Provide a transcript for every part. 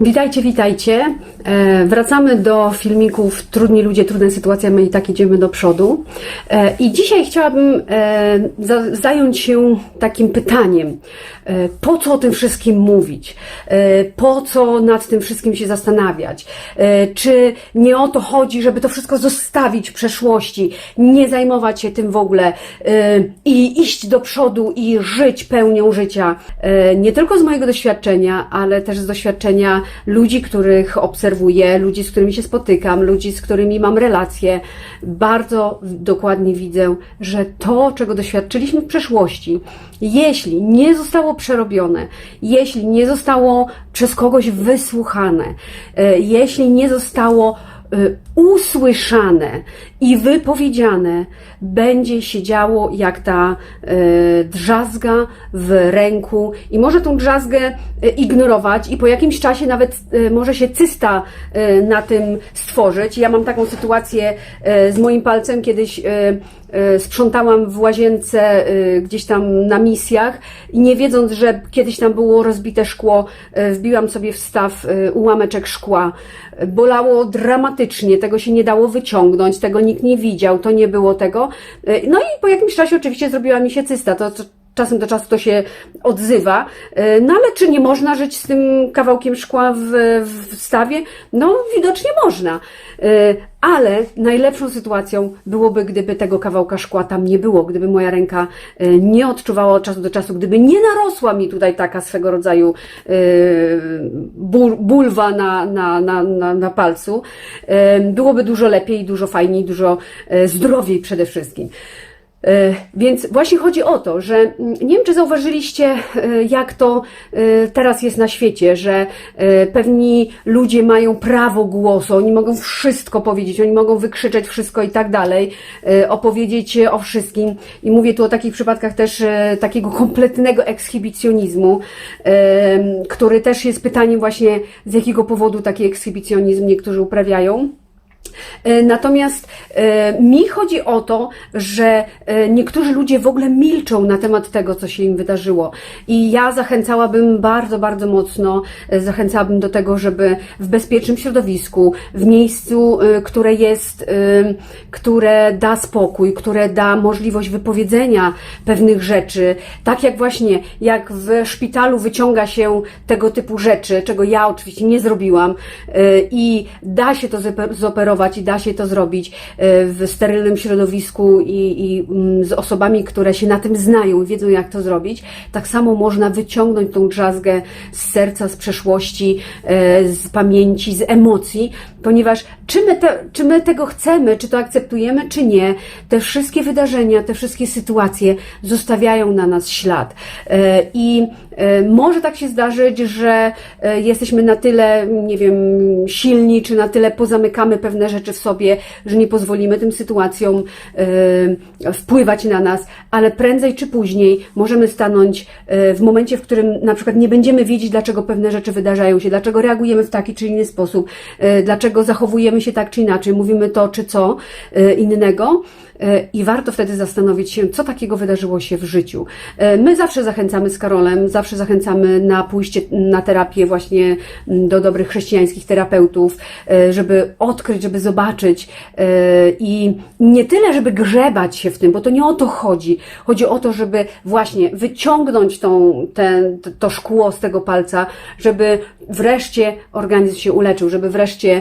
Witajcie, witajcie. E, wracamy do filmików Trudni ludzie, trudne sytuacje, my i tak idziemy do przodu. E, I dzisiaj chciałabym e, za, zająć się takim pytaniem. Po co o tym wszystkim mówić? Po co nad tym wszystkim się zastanawiać? Czy nie o to chodzi, żeby to wszystko zostawić w przeszłości, nie zajmować się tym w ogóle i iść do przodu i żyć pełnią życia? Nie tylko z mojego doświadczenia, ale też z doświadczenia ludzi, których obserwuję, ludzi, z którymi się spotykam, ludzi, z którymi mam relacje, bardzo dokładnie widzę, że to, czego doświadczyliśmy w przeszłości, jeśli nie zostało przerobione, jeśli nie zostało przez kogoś wysłuchane, e, jeśli nie zostało usłyszane i wypowiedziane, będzie się działo jak ta e, drzazga w ręku. I może tą drzazgę e, ignorować i po jakimś czasie nawet może się cysta na tym stworzyć. Ja mam taką sytuację e, z moim palcem kiedyś e, e, sprzątałam w łazience gdzieś tam na misjach i nie wiedząc, że kiedyś tam było rozbite szkło, wbiłam sobie w staw ułameczek szkła. Bolało dramatycznie, tego się nie dało wyciągnąć, tego nikt nie widział, to nie było tego. No i po jakimś czasie oczywiście zrobiła mi się cysta, to czasem do czasu to się odzywa. E, No ale czy nie można żyć z tym kawałkiem szkła w, w stawie? No widocznie można. E, Ale najlepszą sytuacją byłoby, gdyby tego kawałka szkła tam nie było, gdyby moja ręka e, nie odczuwała od czasu do czasu, gdyby nie narosła mi tutaj taka swego rodzaju bulwa na, na, na, na, na palcu, byłoby dużo lepiej, dużo fajniej, dużo zdrowiej przede wszystkim. E, Więc właśnie chodzi o to, że mm, nie wiem, czy zauważyliście, e, jak to e, teraz jest na świecie, że pewni ludzie mają prawo głosu, oni mogą wszystko powiedzieć, oni mogą wykrzyczeć wszystko i tak dalej, opowiedzieć o wszystkim. I mówię tu o takich przypadkach też takiego kompletnego ekshibicjonizmu, który też jest pytaniem właśnie, z jakiego powodu taki ekshibicjonizm niektórzy uprawiają. E, Natomiast e, mi chodzi o to, że e, niektórzy ludzie w ogóle milczą na temat tego, co się im wydarzyło. I ja zachęcałabym bardzo, bardzo mocno, zachęcałabym do tego, żeby w bezpiecznym środowisku, w miejscu, które jest, które da spokój, które da możliwość wypowiedzenia pewnych rzeczy, tak jak właśnie, jak w szpitalu wyciąga się tego typu rzeczy, czego ja oczywiście nie zrobiłam, i da się to zoper- zoperować i da się to zrobić e, w sterylnym środowisku i, i mm, z osobami, które się na tym znają i wiedzą, jak to zrobić. Tak samo można wyciągnąć tą drzazgę z serca, z przeszłości, e, z pamięci, z emocji, ponieważ czy my, te, czy my tego chcemy, czy to akceptujemy, czy nie, te wszystkie wydarzenia, te wszystkie sytuacje zostawiają na nas ślad. E, I może tak się zdarzyć, że e, jesteśmy na tyle, nie wiem, silni, czy na tyle pozamykamy pewne rzeczy w sobie, że nie pozwolimy tym sytuacjom e, wpływać na nas, ale prędzej czy później możemy stanąć e, w momencie, w którym na przykład nie będziemy wiedzieć, dlaczego pewne rzeczy wydarzają się, dlaczego reagujemy w taki czy inny sposób, e, dlaczego zachowujemy się tak czy inaczej, mówimy to czy co e, innego. E, I warto wtedy zastanowić się, co takiego wydarzyło się w życiu. E, My zawsze zachęcamy z Karolem, zawsze zachęcamy na pójście na terapię właśnie mm, do dobrych chrześcijańskich terapeutów, e, żeby odkryć, żeby zobaczyć i nie tyle, żeby grzebać się w tym, bo to nie o to chodzi. Chodzi o to, żeby właśnie wyciągnąć tą, ten, to szkło z tego palca, żeby wreszcie organizm się uleczył, żeby wreszcie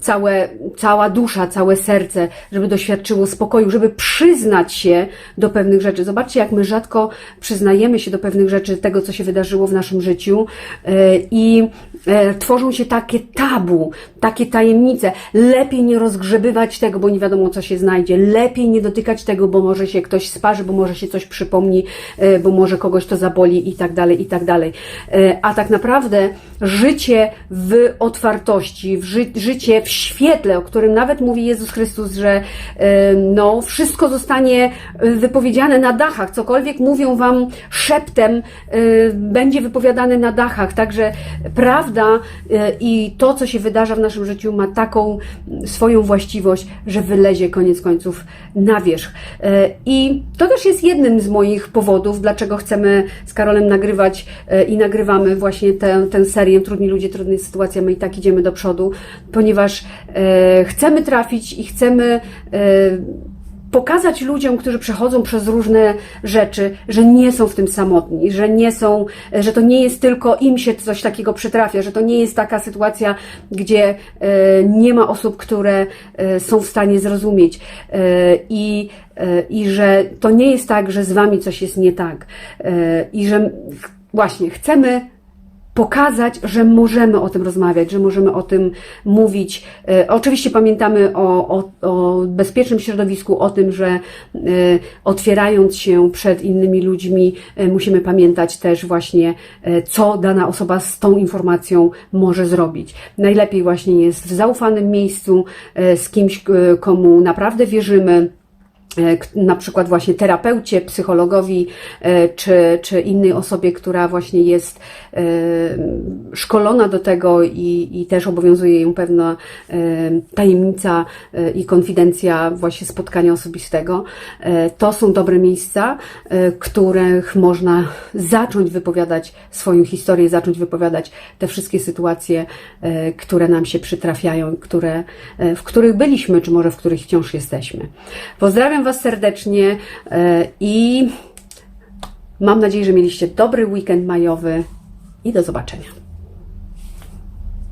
całe, cała dusza, całe serce, żeby doświadczyło spokoju, żeby przyznać się do pewnych rzeczy. Zobaczcie, jak my rzadko przyznajemy się do pewnych rzeczy, tego, co się wydarzyło w naszym życiu e, i e, tworzą się takie tabu, takie tajemnice. Lepiej nie rozgrzebywać tego, bo nie wiadomo, co się znajdzie. Lepiej nie dotykać tego, bo może się ktoś sparzy, bo może się coś przypomni, e, bo może kogoś to zaboli i tak dalej, i tak dalej. A tak naprawdę życie w otwartości, w ży życie w świetle, o którym nawet mówi Jezus Chrystus, że e, no, wszystko zostanie e, wypowiedziane na dachach, cokolwiek mówią wam szeptem, e, będzie wypowiadane na dachach. Także prawda i to, co się wydarza w naszym życiu, ma taką swoją właściwość, że wylezie koniec końców na wierzch. I to też jest jednym z moich powodów, dlaczego chcemy z Karolem nagrywać i nagrywamy właśnie tę, tę serię Trudni ludzie, trudne sytuacje, my i tak idziemy do przodu, ponieważ e, chcemy trafić i chcemy e, pokazać ludziom, którzy przechodzą przez różne rzeczy, że nie są w tym samotni, że nie są, że to nie jest tylko im się coś takiego przytrafia, że to nie jest taka sytuacja, gdzie e, nie ma osób, które e, są w stanie zrozumieć e, i, e, i że to nie jest tak, że z wami coś jest nie tak e, i że właśnie chcemy pokazać, że możemy o tym rozmawiać, że możemy o tym mówić. E, oczywiście pamiętamy o, o, o bezpiecznym środowisku, o tym, że e, otwierając się przed innymi ludźmi, e, musimy pamiętać też właśnie, co dana osoba z tą informacją może zrobić. Najlepiej właśnie jest w zaufanym miejscu, z kimś, komu naprawdę wierzymy na przykład właśnie terapeucie, psychologowi, e, czy, czy innej osobie, która właśnie jest e, szkolona do tego i, i też obowiązuje ją pewna e, tajemnica e, i konfidencja właśnie spotkania osobistego. E, To są dobre miejsca, e, których można zacząć wypowiadać swoją historię, zacząć wypowiadać te wszystkie sytuacje, e, które nam się przytrafiają, które, e, w których byliśmy, czy może w których wciąż jesteśmy. Pozdrawiam Was serdecznie e, i mam nadzieję, że mieliście dobry weekend majowy i do zobaczenia.